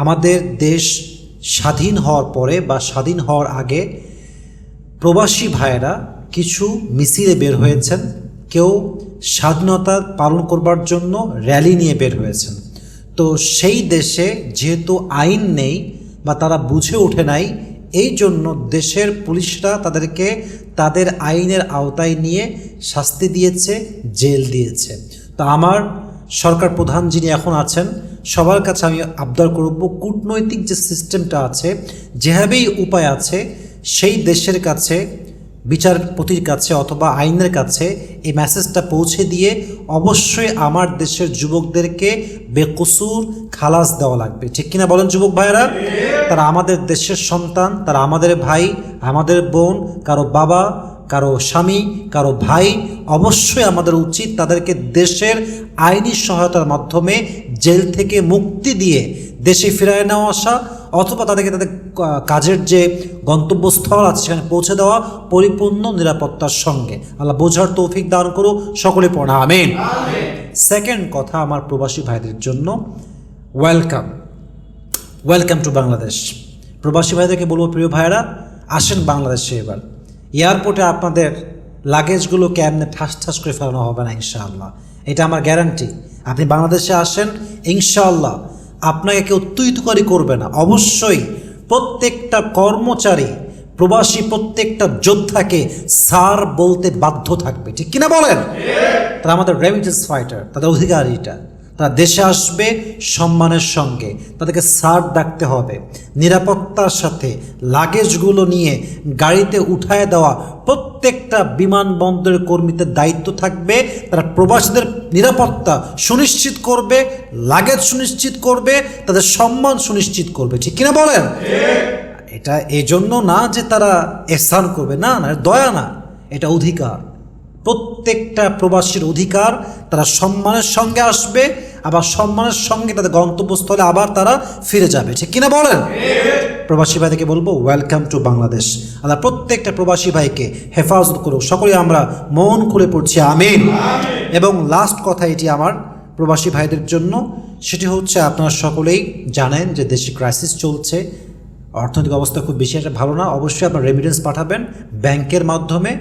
আমাদের দেশ স্বাধীন হওয়ার পরে বা স্বাধীন হওয়ার আগে প্রবাসী ভাইয়েরা কিছু মিছিলে বের হয়েছেন। কেউ স্বাধীনতা পালন করবার জন্য র্যালি নিয়ে বের হয়েছেন। তো সেই দেশে যেহেতু আইন নেই বা তারা বুঝে ওঠে নাই, এই জন্য দেশের পুলিশরা তাদেরকে তাদের আইনের আওতায় নিয়ে শাস্তি দিয়েছে, জেল দিয়েছে। তো আমার সরকার প্রধান যিনি এখন আছেন সবার কাছে আমি আবদার করব, কূটনৈতিক যে সিস্টেমটা আছে, যেভাবেই উপায় আছে, সেই দেশের কাছে, বিচারপতির কাছে অথবা আইনের কাছে এই মেসেজটা পৌঁছে দিয়ে অবশ্যই আমার দেশের যুবকদেরকে বেকসুর খালাস দেওয়া লাগবে। ঠিক কিনা বলেন যুবক ভাইয়েরা? তারা আমাদের দেশের সন্তান, তারা আমাদের ভাই, আমাদের বোন, কারও বাবা কারও স্বামী, কারও ভাই, অবশ্যই আমাদের উচিত তাদেরকে দেশের আইনি সহায়তার মাধ্যমে জেল থেকে মুক্তি দিয়ে দেশে ফিরায় নেওয়া আসা অথবা তাদেরকে তাদের কাজের যে গন্তব্যস্থল আছে সেখানে পৌঁছে দেওয়া পরিপূর্ণ নিরাপত্তার সঙ্গে। আল্লাহ বোঝার তৌফিক দান করো সকলে পড়া, আমিন। সেকেন্ড কথা আমার প্রবাসী ভাইদের জন্য ওয়েলকাম ওয়েলকাম টু বাংলাদেশ। প্রবাসী ভাইদেরকে বলব, প্রিয় ভাইরা আসেন বাংলাদেশে এবার। এয়ারপোর্টে আপনাদের লাগেজগুলোকে এমনি ঠাস ঠাস করে ফেলানো হবে না ইনশাআল্লাহ? এটা আমার গ্যারান্টি। আপনি বাংলাদেশে আসেন ইনশাআল্লাহ আপনাকে কেউ তুইতুকারি করবে না। অবশ্যই প্রত্যেকটা কর্মচারী প্রবাসী প্রত্যেকটা যোদ্ধাকে স্যার বলতে বাধ্য থাকবে। ঠিক কিনা বলেন? তারা আমাদের রেমিটেন্স ফাইটার তাদের অধিকার এটা তারা দেশে আসবে সম্মানের সঙ্গে। তাদেরকে সার ডাকতে হবে। নিরাপত্তার সাথে লাগেজগুলো নিয়ে গাড়িতে উঠায় দেওয়া প্রত্যেকটা বিমানবন্দরের কর্মীদের দায়িত্ব থাকবে। তারা প্রবাসীদের নিরাপত্তা সুনিশ্চিত করবে লাগেজ সুনিশ্চিত করবে তাদের সম্মান সুনিশ্চিত করবে। ঠিক কিনা বলেন? এটা এই জন্য না যে তারা এহসান করবে। না না দয়া না এটা অধিকার। প্রত্যেকটা প্রবাসীর অধিকার তারা সম্মানের সঙ্গে আসবে আবার সম্মানের সঙ্গে তাদের গন্তব্যস্থলে আবার তারা ফিরে যাবে। ঠিক কিনা বলেন? প্রবাসী ভাইদেরকে বলব ওয়েলকাম টু বাংলাদেশ আল্লাহ প্রত্যেকটা প্রবাসী ভাইকে হেফাজত করুক। সকলে আমরা মন খুলে পড়ছি, আমিন। এবং লাস্ট কথা এটি আমার প্রবাসী ভাইদের জন্য। সেটি হচ্ছে, আপনারা সকলেই জানেন যে দেশে ক্রাইসিস চলছে। অর্থনৈতিক অবস্থা খুব বেশি একটা ভালো না। অবশ্যই আপনার রেমিটেন্স পাঠাবেন ব্যাংকের মাধ্যমে।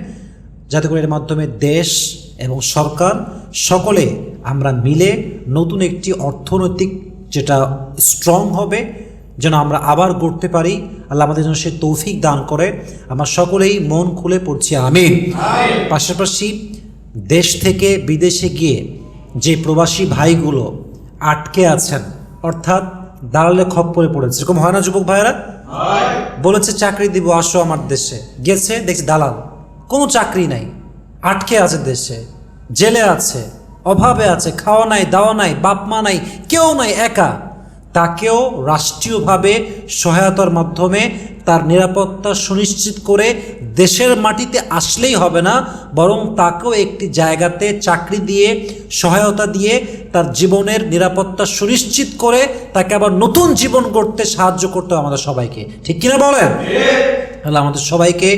যাতে করে এর মাধ্যমে দেশ এবং সরকার সকলে আমরা মিলে নতুন একটি অর্থনৈতিক যেটা স্ট্রং হবে যেন আমরা আবার গড়তে পারি। আল্লাহ আমাদের জন্য সে তৌফিক দান করে। আমরা সকলেই মন খুলে পড়ছি আমিন। পাশাপাশি দেশ থেকে বিদেশে গিয়ে যে প্রবাসী ভাইগুলো আটকে আছেন অর্থাৎ দালালে খপ্পরে পড়েছে এরকম হয় না যুবক ভাইয়েরা? বলেছে চাকরি দিব আসো আমার দেশে। গেছে দেখছি দালাল কোনো চাকরি নাই আটকে আছে দেশে জেলে আছে। অভাবে আছে খাওয়া নাই দাওয়া নাই বাপ মা নাই কেউ নাই একা। তাকেও রাষ্ট্রীয়ভাবে সহায়তার মাধ্যমে তার নিরাপত্তা সুনিশ্চিত করে দেশের মাটিতে আসলেই হবে না বরং তাকেও একটি জায়গাতে চাকরি দিয়ে সহায়তা দিয়ে তার জীবনের নিরাপত্তা সুনিশ্চিত করে তাকে আবার নতুন জীবন গড়তে সাহায্য করতে হবে আমাদের সবাইকে। ঠিক কিনা বলেন? তাহলে আমাদের সবাইকে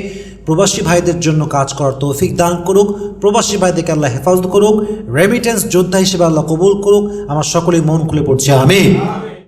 প্রবাসী ভাইদের জন্য কাজ করার তৌফিক দান করুক। প্রবাসী ভাইদেরকে আল্লাহ হেফাজত করুক। রেমিটেন্স যোদ্ধা হিসেবে আল্লাহ কবুল করুক। আমার সকলেই মন খুলে পড়ছে। আমি